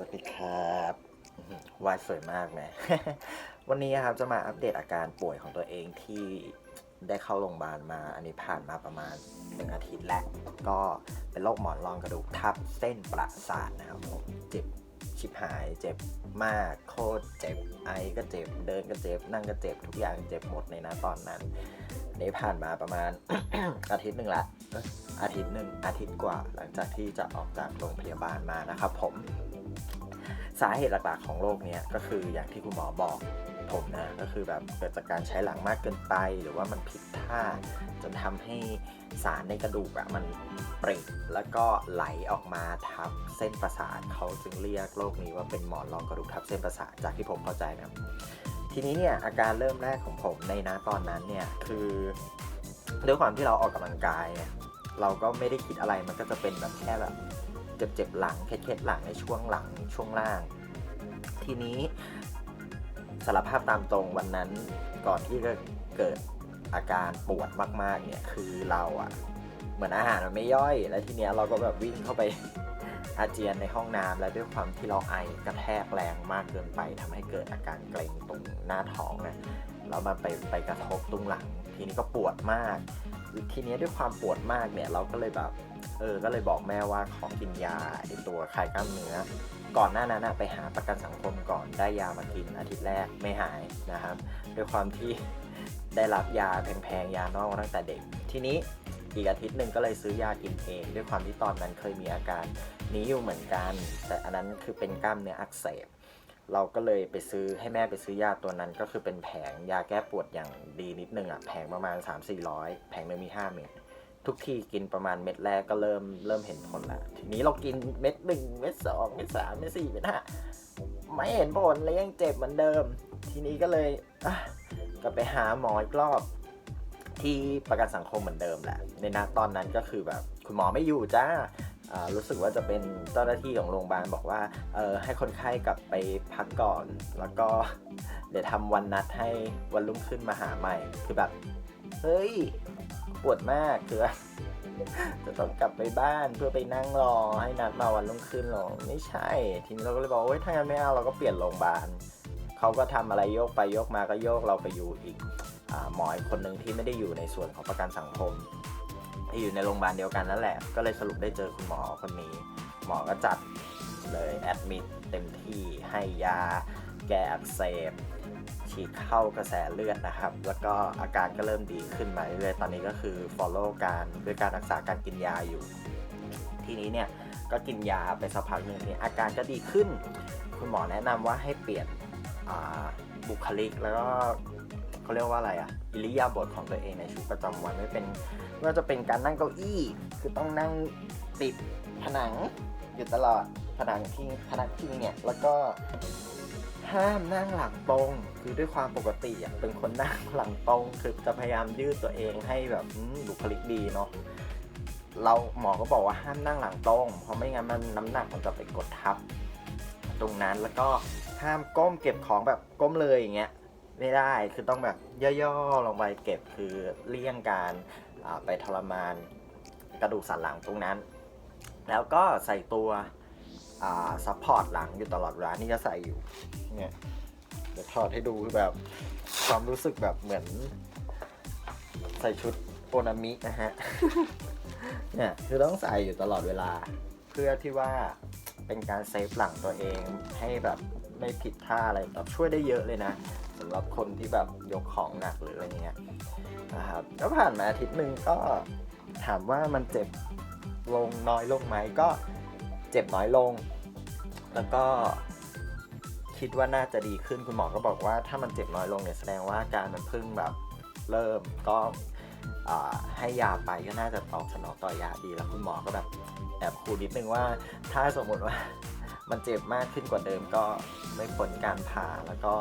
วัสดีครับวายสวยมากแหมวันนี้ครับจะมาอัปเดตอาการป่วยของตัวเองที่ได้เข้าโรงพยาบาลมา อันนี้ผ่านมาประมาณหนึ่งอาทิตย์แล้ว ก็เป็นโรคหมอนรองกระดูกทับเส้นประสาทนะครับผมเจ็บชิบหายเจ็บมากโคตรเจ็บไอก็เจ็บเดินก็เจ็บนั่งก็เจ็บทุกอย่างเจ็บหมดในนะตอนนั้นนี้ผ่านมาประมาณอาทิตย์หนึ่งละอาทิตย์หนึ่งอาทิตย์กว่าหลังจากที่จะออกจากโรงพยาบาลมานะครับผม สาเหตุหลักๆของโรคเนี้ยก็คืออย่างที่คุณหมอบอกผมนะก็คือแบบเกิดจากการใช้หลังมากเกินไป หรือว่ามันผิดท่าจนทำให้สารในกระดูกอะมันเปริแล้วก็ไหลออกมาทับเส้นประสาทเขาจึงเรียกโรคนี้ว่าเป็นหมอนรองกระดูกทับเส้นประสาทจากที่ผมเข้าใจนะครับทีนี้เนี่ยอาการเริ่มแรกของผมในนะตอนนั้นเนี่ยคือด้วยความที่เราออกกำลังกายเนี่ยเราก็ไม่ได้คิดอะไรมันก็จะเป็นแบบแค่แบบเจ็บๆหลังเคล็ดๆหลังในช่วงหลังช่วงล่าง ทีนี้สารภาพตามตรงวันนั้นก่อนที่จะเกิดอาการปวดมาก ๆ เนี่ยคือเราอะเหมือนอาหารมันไม่ย่อย แล้วทีเนี้ยเราก็แบบวิ่งเข้าไปอาเจียนในห้องน้ำและด้วยความที่เราไอกระแทกแรงมากเกินไปทำให้เกิดอาการเกร็งตรงหน้าท้องนะแล้วมันไปไปกระทบตรงหลัง ทีนี้ก็ปวดมาก ทีนี้ด้วยความปวดมากเนี่ยเราก็เลยแบบเออก็เลยบอกแม่ว่าขอกินยาไอตัวคลายกล้ามเนื้อ ก่อนหน้านั้นไปหาประกันสังคมก่อนได้ยามากินอาทิตย์แรกไม่หายนะครับ ด้วยความที่ได้รับยาแพงๆยานอกตั้งแต่เด็ก ทีนี้อีกอาทิตย์หนึ่งก็เลยซื้อยากินเอง ด้วยความที่ตอนนั้นเคยมีอาการนี้อยู่เหมือนกัน แต่อันนั้นคือเป็นกล้ามเนื้ออักเสบ เราก็เลยไปซื้อให้แม่ไปซื้อยาตัวนั้นก็คือเป็นแผงยาแก้ปวดอย่างดีนิดนึงอะแผงประมาณ 3-400 แผงหนึ่งมี 5 เม็ดทุกทีกินประมาณเม็ดแรกก็เริ่มเริ่มเห็นผลแล้วทีนี้เรากินเม็ดหนึ่งเม็ดสองเม็ดสามเม็ดสี่เม็ดห้าไม่เห็นผลเลยยังเจ็บเหมือนเดิม ทีนี้ก็เลยก็ไปหาหมออีกรอบ ที่ประกันสังคมเหมือนเดิมแหละในนาตอนนั้นก็คือแบบคุณหมอไม่อยู่จ้า รู้สึกว่าจะเป็นเจ้าหน้าที่ของโรงพยาบาลบอกว่าเออให้คนไข้กลับไปพักก่อน แล้วก็เดี๋ยวทำวันนัดให้วันรุ่งขึ้นมาหาใหม่คือแบบเฮ้ยปวดมากคือจะต้องกลับไปบ้านเพื่อไปนั่งรอให้นัดมาวันรุ่งขึ้นหรอไม่ใช่ ทีนี้เราก็เลยบอกว่าเฮ้ยถ้างั้นไม่เอาเราก็เปลี่ยนโรงพยาบาลเขาก็ทำอะไรโยกไปโยกมาก็โยกเราไปอยู่อีกอหมออีกคนหนึ่งที่ไม่ได้อยู่ในส่วนของประกันสังคม อยู่ในโรงพยาบาลเดียวกันนั่นแหละ ก็เลยสรุปได้เจอคุณหมอคนนี้ หมอก็จัดเลยแอดมิดเต็มที่ให้ยาแก้อักเสบฉีดเข้ากระแสเลือดนะครับ แล้วก็อาการก็เริ่มดีขึ้นมาเรื่อยๆตอนนี้ก็คือ follow การด้วยการรักษาการกินยาอยู่ ทีนี้เนี่ยก็กินยาไปสักพักหนึ่งเนี่ยอาการก็ดีขึ้น คุณหมอแนะนำว่าให้เปลี่ยนบุคลิกแล้วก็ เขาเรียกว่าอะไรอะอิริยาบถของตัวเองในชีวิตประจำวันไม่เป็นไม่ว่าจะเป็นการนั่งเก้าอี้ คือต้องนั่งติดผนังอยู่ตลอดผนังพิงผนังพิงเนี่ยแล้วก็ห้ามนั่งหลังตรง คือด้วยความปกติอะเป็นคนนั่งหลังตรงคือจะพยายามยืดตัวเองให้แบบอืมบุคลิกดีเนาะเราหมอก็บอกว่าห้ามนั่งหลังตรง เพราะไม่งั้นมันน้ำหนักมันจะไปกดทับ ตรงนั้นแล้วก็ห้ามก้มเก็บของแบบก้มเลยอย่างเงี้ย ไม่ได้คือต้องแบบย่อๆลงไปเก็บคือเลี่ยงการไปทรมานกระดูกสันหลังตรงนั้น แล้วก็ใส่ตัวซัพพอร์ตหลังอยู่ตลอดเวลานี่จะใส่อยู่เนี่ยเดี๋ยวถอดให้ดูคือแบบความรู้สึกแบบเหมือน ใส่ชุดโอนามินะฮะเนี่ยคือต้องใส่อยู่ตลอดเวลา เพื่อที่ว่าเป็นการเซฟหลังตัวเองให้แบบไม่ผิดท่าอะไรแบบช่วยได้เยอะเลยนะ สำหรับคนที่แบบยกของหนักหรืออะไรเงี้ยนะครับก็ผ่านมาอาทิตย์หนึ่งก็ถามว่ามันเจ็บลงน้อยลงไหมก็เจ็บน้อยลง แล้วก็คิดว่าน่าจะดีขึ้นคุณหมอก็บอกว่าถ้ามันเจ็บน้อยลงเนี่ยแสดงว่าการมันเพิ่งแบบเริ่มก็ให้ยาไปก็น่าจะตอบสนองต่อยาดีแล้วคุณหมอก็แบบแอบคูนิดนึงว่า ถ้าสมมติว่ามันเจ็บมากขึ้นกว่าเดิมก็ไม่ผลการผ่าแล้วก็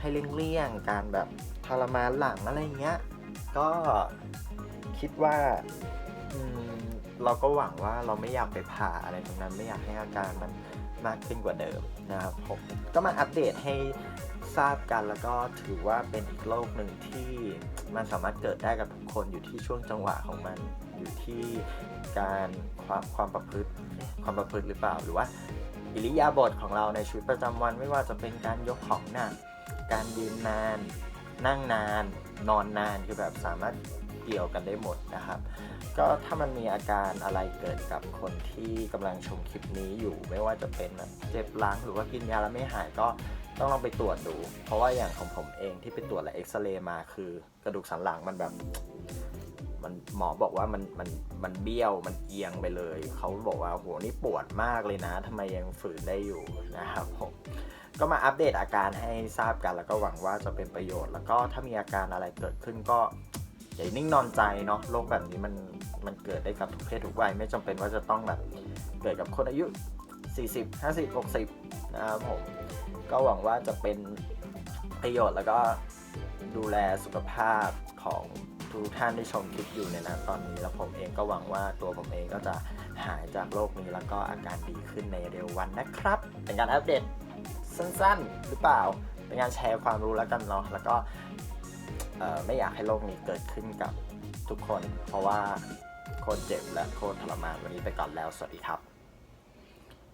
ให้เลี่ยงๆการแบบทรมานหลังอะไรเงี้ย ก็คิดว่าเราก็หวังว่าเราไม่อยากไปผ่าอะไรตรงนั้น ไม่อยากให้อาการมันมากขึ้นกว่าเดิมนะครับผมก็มาอัปเดตให้ทราบกันแล้วก็ถือว่าเป็นอีกโรคหนึ่งที่มันสามารถเกิดได้กับทุกคนอยู่ที่ช่วงจังหวะของมันอยู่ที่การความความประพฤติความประพฤติหรือเปล่าหรือว่าอิริยาบถของเราในชีวิตประจำวันไม่ว่าจะเป็นการยกของหนัก การยืนนาน นั่งนาน นอนนานคือแบบสามารถเกี่ยวกันได้หมดนะครับ ก็ถ้ามันมีอาการอะไรเกิดกับคนที่กำลังชมคลิปนี้อยู่ ไม่ว่าจะเป็นแบบเจ็บหลังหรือว่ากินยาแล้วไม่หายก็ต้องลองไปตรวจดู เพราะว่าอย่างของผมเองที่ไปตรวจและเอ็กซเรย์มาคือกระดูกสันหลังมันแบบมันหมอบอกว่ามันมันมันเบี้ยวมันเอียงไปเลย เขาบอกว่าโหนี่ปวดมากเลยนะทำไมยังฝืนได้อยู่นะครับผม ก็มาอัปเดตอาการให้ทราบกัน แล้วก็หวังว่าจะเป็นประโยชน์ แล้วก็ถ้ามีอาการอะไรเกิดขึ้นก็อย่านิ่งนอนใจเนาะโรคแบบนี้มันมันเกิดได้กับทุกเพศทุกวัยไม่จำเป็นว่าจะต้องแบบเกิดกับคนอายุ 40 50 60 นะครับผมก็หวังว่าจะเป็นประโยชน์แล้วก็ดูแลสุขภาพของทุกท่านที่ชมคลิปอยู่ในนะตอนนี้แล้วผมเองก็หวังว่าตัวผมเองก็จะหายจากโรคนี้แล้วก็อาการดีขึ้นในเร็ววันนะครับ เป็นการอัปเดต สั้นๆ หรือเปล่า เป็นการแชร์ความรู้แล้วกันเนาะ แล้วก็ไม่อยากให้โรคนี้เกิดขึ้นกับทุกคน เพราะว่าโคตรเจ็บและโคตรทรมานวันนี้ไปก่อนแล้ว สวัสดีครับ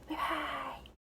บ๊ายบาย